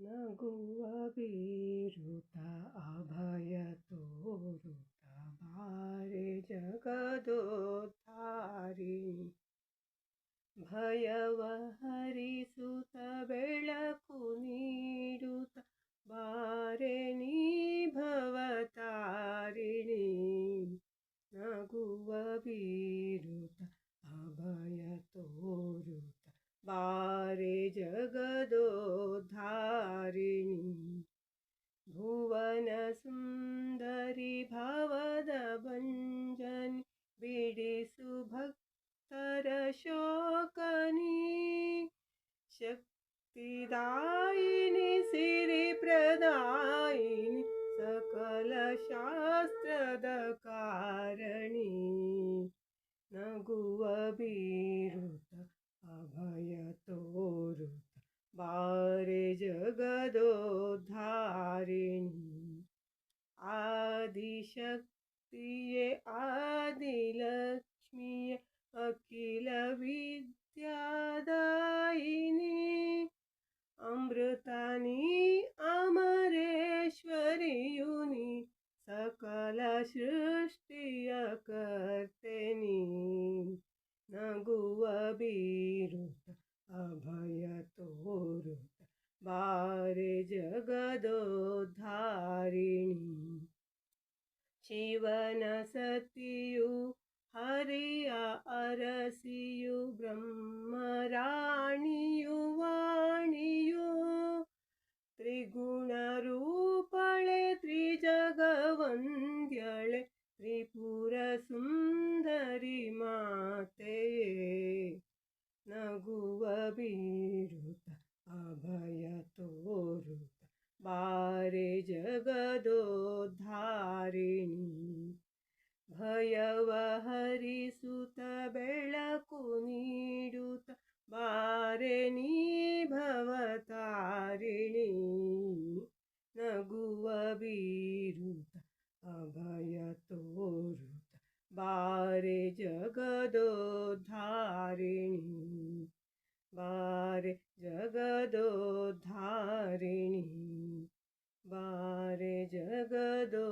न गोवा बीरुता अभय तोरुता बारे जगदो तारी भयव हरि सुता सुभक्तरशोकनी शक्तिदायिनी श्री प्रदायिनी सकल शास्त्रदकारणी नगुवबीरुत अभयतोरुत बारे जगदोद्धारिणी आदिशक्तिये आदिलक्ष्मी किलविद्यादायिनी अमृतानि अमरेश्वरियुनि यूनि सकलसृष्टियकर्तनी न गु अभिरुत् अभयतो वारे जगदोद्धारिणि। शिवन सतिु ಅರಸಿಯು ಬ್ರಹ್ಮರಾಣಿಯು ವಾಣಿಯು. ತ್ರಿಗುಣ ರೂಪಳೆ ತ್ರಿಜಗವಂದ್ಯಳೆ ತ್ರಿಪುರ ಸುಂದರಿ ಮಾತೆಯೇ. ನಗುವ ಬೀರುತ ಅಭಯ ತೋರುತ ಬಾರೆ ಜಗದೋದ್ಧಾರಿಣಿ ಭಯವ ಹರಿಸುತ್ತ ಬೆಳಕು ನೀಡುತ್ತ, ಬಾರೆ ನೀ ಭವತಾರಿಣಿ ನಗುವ ಬೀರುತ ಅಭಯ ತೋರುತ ಬಾರೆ ಜಗದೋದ್ಧಾರಿಣಿ ಬಾರೆ ಜಗದೋದ್ಧಾರಿಣಿ ಬಾರೆ ಜಗದೋ